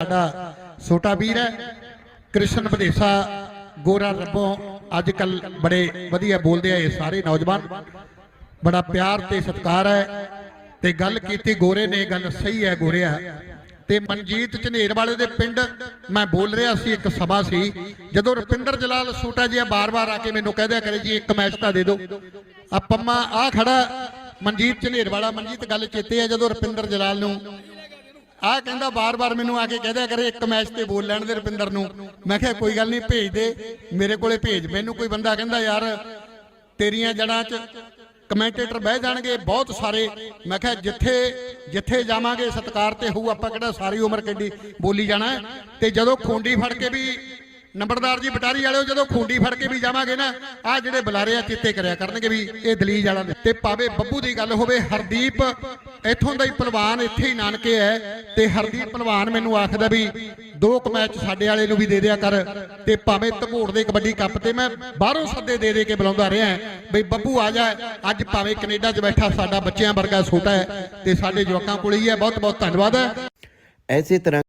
ਸਾਡਾ ਛੋਟਾ ਵੀਰ ਹੈ, ਕ੍ਰਿਸ਼ਨ ਵਿਦੇਸਾ, ਗੋਰਾ ਰੱਬੋਂ। ਅੱਜ ਕੱਲ ਬੜੇ ਵਧੀਆ ਬੋਲਦੇ ਆ ਇਹ ਸਾਰੇ ਨੌਜਵਾਨ। ਬੜਾ ਪਿਆਰ ਤੇ ਸਤਿਕਾਰ ਹੈ ਤੇ ਗੱਲ ਕੀਤੀ ਗੋਰੇ ਨੇ ਗੱਲ ਸਹੀ ਹੈ ਗੋਰਿਆ। ਤੇ ਮਨਜੀਤ ਝਨੇਰ ਵਾਲੇ ਦੇ ਪਿੰਡ ਮੈਂ ਬੋਲ ਰਿਹਾ ਸੀ, ਇੱਕ ਸਭਾ ਸੀ। ਜਦੋਂ ਰੁਪਿੰਦਰ ਜਲਾਲ ਛੋਟਾ ਜਿਹਾ ਬਾਰ-ਬਾਰ ਆ ਕੇ ਮੈਨੂੰ ਕਹਿਦਿਆ ਕਰੇ ਜੀ, ਇੱਕ ਮੈਚ ਤਾਂ ਦੇ ਦਿਓ। ਆ ਪੰਮਾ, ਆ ਖੜਾ ਮਨਜੀਤ ਝਨੇਰ ਵਾਲਾ। ਮਨਜੀਤ ਗੱਲ ਚੇਤੇ ਹੈ ਜਦੋਂ ਰੁਪਿੰਦਰ ਜਲਾਲ ਨੂੰ ਆਹ ਕਹਿੰਦਾ ਬਾਰ-ਬਾਰ ਮੈਨੂੰ ਆ ਕੇ ਕਹਦਿਆ ਕਰੇ, ਇੱਕ ਮੈਚ ਤੇ ਬੋਲ ਲੈਣ ਦੇ ਰੁਪਿੰਦਰ ਨੂੰ। ਮੈਂ ਕਿਹਾ, ਕੋਈ ਗੱਲ ਨਹੀਂ, ਭੇਜ ਦੇ। ਮੇਰੇ ਕੋਲੇ ਭੇਜ। ਮੈਨੂੰ ਕੋਈ ਬੰਦਾ ਕਹਿੰਦਾ, ਯਾਰ, ਤੇਰੀਆਂ ਜੜਾਂ 'ਚ ਕਮੈਂਟੇਟਰ ਬਹਿ ਜਾਣਗੇ ਬਹੁਤ ਸਾਰੇ। ਮੈਂ ਕਿਹਾ, ਜਿੱਥੇ ਜਿੱਥੇ ਜਾਵਾਂਗੇ, ਸਤਕਾਰ ਤੇ ਹੋਊ, ਆਪਾਂ ਕਿਹੜਾ ਸਾਰੀ ਉਮਰ ਕਿੱਡੀ ਬੋਲੀ ਜਾਣਾ ਤੇ ਜਦੋਂ ਖੁੰਡੀ ਫੜ ਕੇ ਵੀ ਨੰਬਰਦਾਰ ਜੀ, ਬਟਾਰੀ ਵਾਲਿਓ, ਜਦੋਂ ਖੁੰਡੀ ਫੜ ਕੇ ਵੀ ਜਾਵਾਂਗੇ ਨਾ ਆ ਜਿਹੜੇ ਬੁਲਾਰੇ ਆ, ਚਿੱਤੇ ਕਰਿਆ ਕਰਨਗੇ ਵੀ ਇਹ ਦਲੀਜ ਵਾਲਾ ਤੇ ਭਾਵੇਂ ਬੱਬੂ ਦੀ ਗੱਲ ਹੋਵੇ, ਹਰਦੀਪ ਇੱਥੋਂ ਦਾ ਹੀ ਪਹਿਲਵਾਨ, ਇੱਥੇ ਹੀ ਨਾਨਕੇ ਹੈ, ਤੇ ਹਰਦੀਪ ਪਹਿਲਵਾਨ ਮੈਨੂੰ ਆਖਦਾ ਵੀ, ਦੋ ਕੁ ਮੈਚ ਸਾਡੇ ਵਾਲੇ ਨੂੰ ਵੀ ਦੇ ਦਿਆ ਕਰ, ਤੇ ਭਾਵੇਂ ਧਮੋੜ ਦੇ ਕਬੱਡੀ ਕੱਪ ਤੇ ਮੈਂ ਬਾਹਰੋਂ ਸੱਦੇ ਦੇ ਦੇ ਕੇ ਬੁਲਾਉਂਦਾ ਰਿਹਾ, ਬਈ ਬੱਬੂ ਆ ਜਾ, ਅੱਜ ਭਾਵੇਂ ਕੈਨੇਡਾ 'ਚ ਬੈਠਾ ਸਾਡਾ ਬੱਚਿਆਂ ਵਰਗਾ ਛੋਟਾ ਹੈ, ਤੇ ਸਾਡੇ ਜਵਾਕਾਂ ਕੋਲ ਹੀ ਹੈ ਬਹੁਤ ਬਹੁਤ ਧੰਨਵਾਦ। ਹੈ ਐਸੇ ਤਰ੍ਹਾਂ